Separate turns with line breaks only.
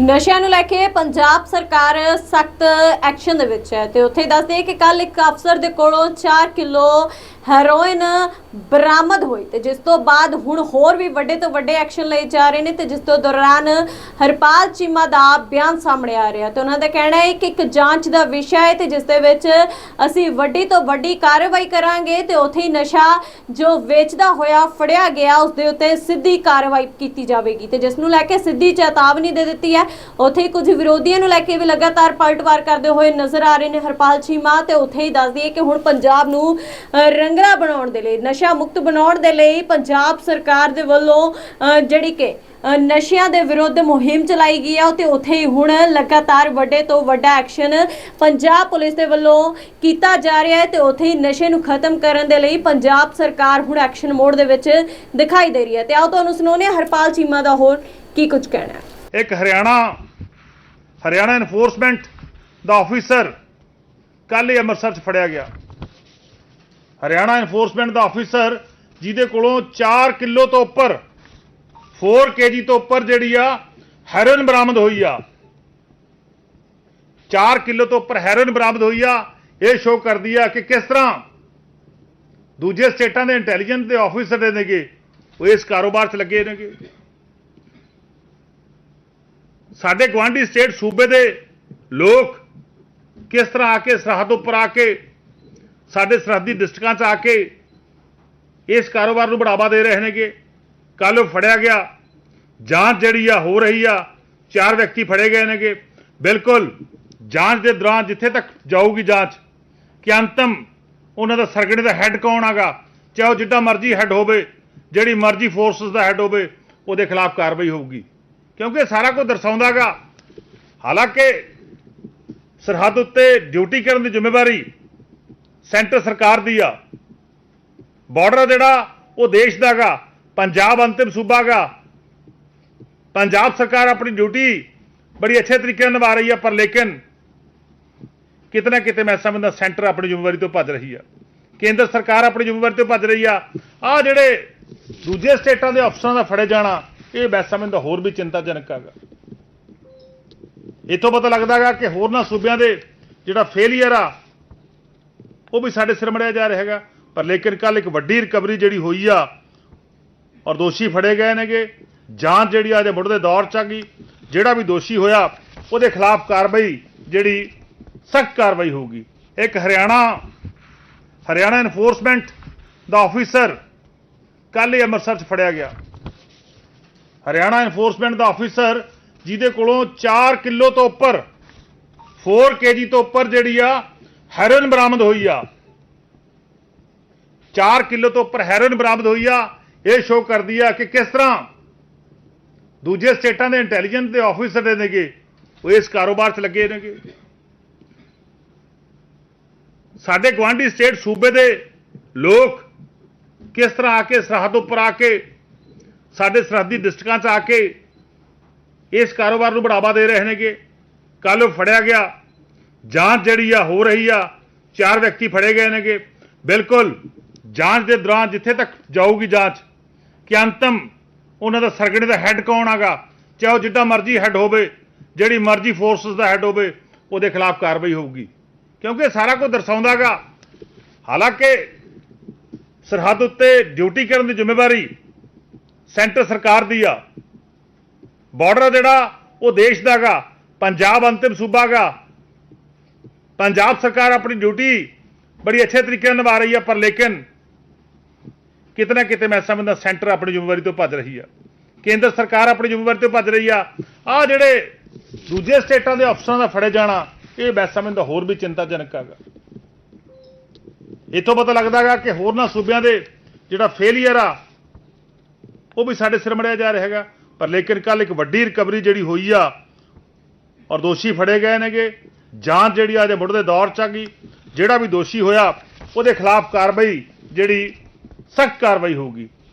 ਨਸ਼ਿਆਂ ਨੂੰ ਲੈ ਕੇ ਪੰਜਾਬ ਸਰਕਾਰ ਸਖਤ ਐਕਸ਼ਨ ਦੇ ਵਿੱਚ ਹੈ ਤੇ ਉੱਥੇ ਦੱਸਦੇ ਕਿ ਕੱਲ ਇੱਕ ਅਫਸਰ ਦੇ ਕੋਲੋਂ 4 ਕਿਲੋ ਹੈਰੋਇਨ ਬਰਾਮਦ ਹੋਈ ਤੇ ਜਿਸ ਤੋਂ ਬਾਅਦ ਹੁਣ ਹੋਰ ਵੀ ਵੱਡੇ ਤੋਂ ਵੱਡੇ ਐਕਸ਼ਨ ਲਏ ਜਾ ਰਹੇ ਨੇ ਤੇ ਜਿਸ ਤੋਂ ਦੌਰਾਨ ਹਰਪਾਲ ਚੀਮਾ ਦਾ ਬਿਆਨ ਸਾਹਮਣੇ ਆ ਰਿਹਾ ਤੇ ਉਹਨਾਂ ਦਾ ਕਹਿਣਾ ਹੈ ਕਿ ਇੱਕ ਜਾਂਚ ਦਾ ਵਿਸ਼ਾ ਹੈ ਤੇ ਜਿਸ ਦੇ ਵਿੱਚ ਅਸੀਂ ਵੱਡੀ ਤੋਂ ਵੱਡੀ ਕਾਰਵਾਈ ਕਰਾਂਗੇ ਤੇ ਉੱਥੇ ਹੀ ਨਸ਼ਾ ਜੋ ਵੇਚਦਾ ਹੋਇਆ ਫੜਿਆ ਗਿਆ, ਉਸ ਦੇ ਉੱਤੇ ਸਿੱਧੀ ਕਾਰਵਾਈ ਕੀਤੀ ਜਾਵੇਗੀ ਤੇ ਜਿਸ ਨੂੰ ਲੈ ਕੇ ਸਿੱਧੀ ਚੇਤਾਵਨੀ ਦੇ ਦਿੱਤੀ ਹੈ ਉੱਥੇ ਹੀ ਕੁਝ ਵਿਰੋਧੀਆਂ ਨੂੰ ਲੈ ਕੇ ਵੀ ਲਗਾਤਾਰ ਪਲਟਵਾਰ ਕਰਦੇ ਹੋਏ ਨਜ਼ਰ ਆ ਰਹੇ ਨੇ ਹਰਪਾਲ ਚੀਮਾ ਤੇ ਉੱਥੇ ਹੀ ਦੱਸਦੀ ਦਈਏ ਕਿ ਹੁਣ ਪੰਜਾਬ ਨੂੰ ਅ, ਬਣਾਉਣ ਦੇ ਲਈ ਨਸ਼ਾ ਮੁਕਤ ਬਣਾਉਣ ਦੇ ਲਈ ਪੰਜਾਬ ਸਰਕਾਰ ਦੇ ਵੱਲੋਂ ਜਿਹੜੀ ਕਿ ਨਸ਼ਿਆਂ ਦੇ ਵਿਰੁੱਧ ਮੁਹਿੰਮ ਚਲਾਈ ਗਈ ਹੈ ਤੇ ਉੱਥੇ ਹੀ ਹੁਣ ਲਗਾਤਾਰ ਵੱਡੇ ਤੋਂ ਵੱਡਾ ਐਕਸ਼ਨ ਪੰਜਾਬ ਪੁਲਿਸ ਦੇ ਵੱਲੋਂ ਕੀਤਾ ਜਾ ਰਿਹਾ ਹੈ ਤੇ ਉੱਥੇ ਹੀ ਨਸ਼ੇ ਨੂੰ ਖਤਮ ਕਰਨ ਦੇ ਲਈ ਪੰਜਾਬ ਸਰਕਾਰ ਹੁਣ ਐਕਸ਼ਨ ਮੋਡ ਦੇ ਵਿੱਚ ਦਿਖਾਈ ਦੇ ਰਹੀ ਹੈ। ਤੇ ਆਓ ਤੁਹਾਨੂੰ ਸੁਣਾਉਂਦੇ ਹਾਂ ਹਰਪਾਲ ਚੀਮਾ ਦਾ ਹੋਰ ਕੀ ਕੁਝ ਕਹਿਣਾ
ਇੱਕ ਹਰਿਆਣਾ ਹਰਿਆਣਾ ਐਨਫੋਰਸਮੈਂਟ ਦਾ ਆਫੀਸਰ ਕੱਲ੍ਹ ਹੀ ਅੰਮ੍ਰਿਤਸਰ 'ਚ ਫੜਿਆ ਗਿਆ। ਹਰਿਆਣਾ ਐਨਫੋਰਸਮੈਂਟ ਦਾ ਆਫੀਸਰ ਜਿਹਦੇ ਕੋਲੋਂ 4 ਕਿਲੋ ਤੋਂ ਉੱਪਰ 4 ਕੇਜੀ ਤੋਂ ਉੱਪਰ ਜਿਹੜੀ ਆ ਹੈਰੋਇਨ ਬਰਾਮਦ ਹੋਈ ਆ। 4 ਕਿਲੋ ਤੋਂ ਉੱਪਰ ਹੈਰੋਇਨ ਬਰਾਮਦ ਹੋਈ ਆ। ਇਹ ਸ਼ੋਅ ਕਰਦੀ ਆ ਕਿ ਕਿਸ ਤਰ੍ਹਾਂ ਦੂਜੇ ਸਟੇਟਾਂ ਦੇ ਇੰਟੈਲੀਜੈਂਸ ਦੇ ਆਫੀਸਰ ਨੇਗੇ, ਉਹ ਇਸ ਕਾਰੋਬਾਰ 'ਚ ਲੱਗੇ ਨੇਗੇ। ਸਾਡੇ ਗਵਾਂਢੀ ਸਟੇਟ ਸੂਬੇ ਦੇ ਲੋਕ ਕਿਸ ਤਰ੍ਹਾਂ ਆ ਕੇ ਸਰਹੱਦ ਉੱਪਰ ਆ ਕੇ ਸਾਡੇ ਸਰਹੱਦੀ ਡਿਸਟ੍ਰਿਕਾਂ 'ਚ ਆ ਕੇ ਇਸ ਕਾਰੋਬਾਰ ਨੂੰ ਬੜਾਵਾ ਦੇ ਰਹੇ ਨੇਗੇ? ਕੱਲ ਉਹ ਫੜਿਆ ਗਿਆ। ਜਾਂਚ ਜਿਹੜੀ ਆ ਹੋ ਰਹੀ ਆ, ਚਾਰ ਵਿਅਕਤੀ ਫੜੇ ਗਏ ਨੇਗੇ। ਬਿਲਕੁਲ, ਜਾਂਚ ਦੇ ਦੌਰਾਨ ਜਿੱਥੇ ਤੱਕ ਜਾਊਗੀ ਜਾਂਚ, ਕਿ ਅੰਤਮ ਉਹਨਾਂ ਦਾ ਸਰਗਣੇ ਦਾ ਹੈੱਡ ਕੌਣ ਆਗਾ ਚਾਹੇ ਉਹ ਜਿੱਦਾਂ ਮਰਜ਼ੀ ਹੈੱਡ ਹੋਵੇ, ਜਿਹੜੀ ਮਰਜ਼ੀ ਫੋਰਸਸ ਦਾ ਹੈੱਡ ਹੋਵੇ, ਉਹਦੇ ਖਿਲਾਫ ਕਾਰਵਾਈ ਹੋਊਗੀ। ਕਿਉਂਕਿ ਸਾਰਾ ਕੁਝ ਦਰਸਾਉਂਦਾਗਾ। ਹਾਲਾਂਕਿ ਸਰਹੱਦ ਉੱਤੇ ਡਿਊਟੀ ਕਰਨ ਦੀ ਜ਼ਿੰਮੇਵਾਰੀ ਸੈਂਟਰ ਸਰਕਾਰ ਦੀ ਆ। ਬਾਰਡਰ ਜਿਹੜਾ, ਉਹ ਦੇਸ਼ ਦਾਗਾ, ਪੰਜਾਬ ਅੰਤਿਮ ਸੂਬਾਗਾ। ਪੰਜਾਬ ਸਰਕਾਰ ਆਪਣੀ ਡਿਊਟੀ ਬੜੀ ਅੱਛੇ ਤਰੀਕੇ ਨਾਲ ਨਿਭਾ ਰਹੀ ਆ, ਪਰ ਲੇਕਿਨ ਕਿਤੇ ਨਾ ਕਿਤੇ ਮੈਂ ਸਮਝਦਾ ਸੈਂਟਰ ਆਪਣੀ ਜ਼ਿੰਮੇਵਾਰੀ ਤੋਂ ਭੱਜ ਰਹੀ ਆ। ਕੇਂਦਰ ਸਰਕਾਰ ਆਪਣੀ ਜ਼ਿੰਮੇਵਾਰੀ ਤੋਂ ਭੱਜ ਰਹੀ ਆ। ਆ ਜਿਹੜੇ ਦੂਜੇ ਸਟੇਟਾਂ ਦੇ ਅਫਸਰਾਂ ਦਾ ਫੜੇ ਜਾਣਾ ਇਹ ਮੈਂ ਸਮਝਦਾ ਹੋਰ ਵੀ ਚਿੰਤਾਜਨਕ ਹੈਗਾ। ਇਥੋਂ ਪਤਾ ਲੱਗਦਾ ਲੱਗਦਾਗਾ ਕਿ ਹੋਰਨਾਂ ਸੂਬਿਆਂ ਦੇ ਜਿਹੜਾ ਫੇਲੀਅਰ ਆ, ਉਹ ਵੀ ਸਾਡੇ ਸਿਰ ਮੜਿਆ ਜਾ ਰਿਹਾ ਹੈਗਾ। ਪਰ ਲੇਕਿਨ ਕੱਲ ਇੱਕ ਵੱਡੀ ਰਿਕਵਰੀ ਜਿਹੜੀ ਹੋਈ ਆ, ਔਰ ਦੋਸ਼ੀ ਫੜੇ ਗਏ ਨੇਗੇ। ਜਾਂਚ ਜਿਹੜੀ ਆ ਜੇ ਮੁੱਢ ਦੇ ਦੌਰ ਚ ਆ ਗਈ। ਜਿਹੜਾ ਵੀ ਦੋਸ਼ੀ ਹੋਇਆ, ਉਹਦੇ ਖਿਲਾਫ ਕਾਰਵਾਈ ਜਿਹੜੀ ਸਖਤ ਕਾਰਵਾਈ ਹੋਊਗੀ। ਇੱਕ ਹਰਿਆਣਾ ਹਰਿਆਣਾ ਐਨਫੋਰਸਮੈਂਟ ਦਾ ਆਫੀਸਰ ਕੱਲ੍ਹ ਹੀ ਅੰਮ੍ਰਿਤਸਰ 'ਚ ਫੜਿਆ ਗਿਆ। ਹਰਿਆਣਾ ਐਨਫੋਰਸਮੈਂਟ ਦਾ ਆਫੀਸਰ ਜਿਹਦੇ ਕੋਲੋਂ 4 ਕਿਲੋ ਤੋਂ ਉੱਪਰ 4 ਕੇਜੀ ਤੋਂ ਉੱਪਰ ਜਿਹੜੀ ਆ ਹੈਰੋਇਨ ਬਰਾਮਦ ਹੋਈ ਆ। 4 ਕਿਲੋ ਤੋਂ ਉੱਪਰ ਹੈਰੋਇਨ ਬਰਾਮਦ ਹੋਈ ਆ। ਇਹ ਸ਼ੋਅ ਕਰਦੀ ਆ ਕਿ ਕਿਸ ਤਰ੍ਹਾਂ ਦੂਜੇ ਸਟੇਟਾਂ ਦੇ ਇੰਟੈਲੀਜੈਂਸ ਦੇ ਆਫੀਸਰ ਨੇਗੇ, ਉਹ ਇਸ ਕਾਰੋਬਾਰ 'ਚ ਲੱਗੇ ਨੇਗੇ। ਸਾਡੇ ਗਵਾਂਢੀ ਸਟੇਟ ਸੂਬੇ ਦੇ ਲੋਕ ਕਿਸ ਤਰ੍ਹਾਂ ਆ ਕੇ, ਸਰਹੱਦ ਉੱਪਰ ਆ ਕੇ ਸਾਡੇ ਸਰਹੱਦੀ ਡਿਸਟ੍ਰਿਕਾਂ 'ਚ ਆ ਕੇ ਇਸ ਕਾਰੋਬਾਰ ਨੂੰ ਬੜਾਵਾ ਦੇ ਰਹੇ ਨੇਗੇ। ਕੱਲ ਉਹ ਫੜਿਆ ਗਿਆ। ਜਾਂਚ ਜਿਹੜੀ ਆ, ਹੋ ਰਹੀ ਆ। ਚਾਰ ਵਿਅਕਤੀ ਫੜੇ ਗਏ ਨੇਗੇ। ਬਿਲਕੁਲ ਜਾਂਚ ਦੇ ਦੌਰਾਨ ਜਿੱਥੇ ਤੱਕ ਜਾਊਗੀ ਜਾਂਚ, ਕਿ ਅੰਤਮ ਉਹਨਾਂ ਦਾ ਸਰਗਣੇ ਦਾ ਹੈੱਡ ਕੌਣ ਆਗਾ ਚਾਹੇ ਉਹ ਜਿੱਡਾ ਮਰਜ਼ੀ ਹੈੱਡ ਹੋਵੇ, ਜਿਹੜੀ ਮਰਜ਼ੀ ਫੋਰਸਸ ਦਾ ਹੈੱਡ ਹੋਵੇ, ਉਹਦੇ ਖਿਲਾਫ ਕਾਰਵਾਈ ਹੋਊਗੀ। ਕਿਉਂਕਿ ਇਹ ਸਾਰਾ ਕੁਝ ਦਰਸਾਉਂਦਾਗਾ ਹਾਲਾਂਕਿ ਸਰਹੱਦ ਉੱਤੇ ਡਿਊਟੀ ਕਰਨ ਦੀ ਜ਼ਿੰਮੇਵਾਰੀ ਸੈਂਟਰ ਸਰਕਾਰ ਦੀ ਆ। ਬਾਰਡਰ ਜਿਹੜਾ, ਉਹ ਦੇਸ਼ ਦਾਗਾ ਪੰਜਾਬ ਅੰਤਿਮ ਸੂਬਾਗਾ ਪੰਜਾਬ ਸਰਕਾਰ ਆਪਣੀ ਡਿਊਟੀ ਬੜੀ ਅੱਛੇ ਤਰੀਕੇ ਨਾਲ ਨਿਭਾ ਰਹੀ ਆ, ਪਰ ਲੇਕਿਨ ਕਿਤੇ ਨਾ ਕਿਤੇ ਮੈਂ ਸਮਝਦਾ ਸੈਂਟਰ ਆਪਣੀ ਜ਼ਿੰਮੇਵਾਰੀ ਤੋਂ ਭੱਜ ਰਹੀ ਆ। ਕੇਂਦਰ ਸਰਕਾਰ ਆਪਣੀ ਜ਼ਿੰਮੇਵਾਰੀ ਤੋਂ ਭੱਜ ਰਹੀ ਆ। ਆ ਜਿਹੜੇ ਦੂਜੇ ਸਟੇਟਾਂ ਦੇ ਅਫਸਰਾਂ ਦਾ ਫੜੇ ਜਾਣਾ, ਇਹ ਮੈਂ ਸਮਝਦਾ ਹੋਰ ਵੀ ਚਿੰਤਾਜਨਕ ਹੈਗਾ। ਇਥੋਂ ਪਤਾ ਲੱਗਦਾਗਾ ਕਿ ਹੋਰਨਾਂ ਸੂਬਿਆਂ ਦੇ ਜਿਹੜਾ ਫੇਲਿਅਰ ਆ ਉਹ ਵੀ ਸਾਡੇ ਸਿਰ ਮੜਿਆ ਜਾ ਰਿਹਾ ਹੈਗਾ। ਪਰ ਲੇਕਿਨ ਕੱਲ ਇੱਕ ਵੱਡੀ ਰਿਕਵਰੀ ਜਿਹੜੀ ਹੋਈ ਆ, ਔਰ ਦੋਸ਼ੀ ਫੜੇ ਗਏ ਨੇਗੇ। ਜਾਂਚ ਜਿਹੜੀ ਆ ਜੇ ਮੁੱਢ ਦੇ ਦੌਰ ਚ ਆ ਗਈ। ਜਿਹੜਾ ਵੀ ਦੋਸ਼ੀ ਹੋਇਆ, ਉਹਦੇ ਖਿਲਾਫ ਕਾਰਵਾਈ ਜਿਹੜੀ ਸਖਤ ਕਾਰਵਾਈ ਹੋਊਗੀ।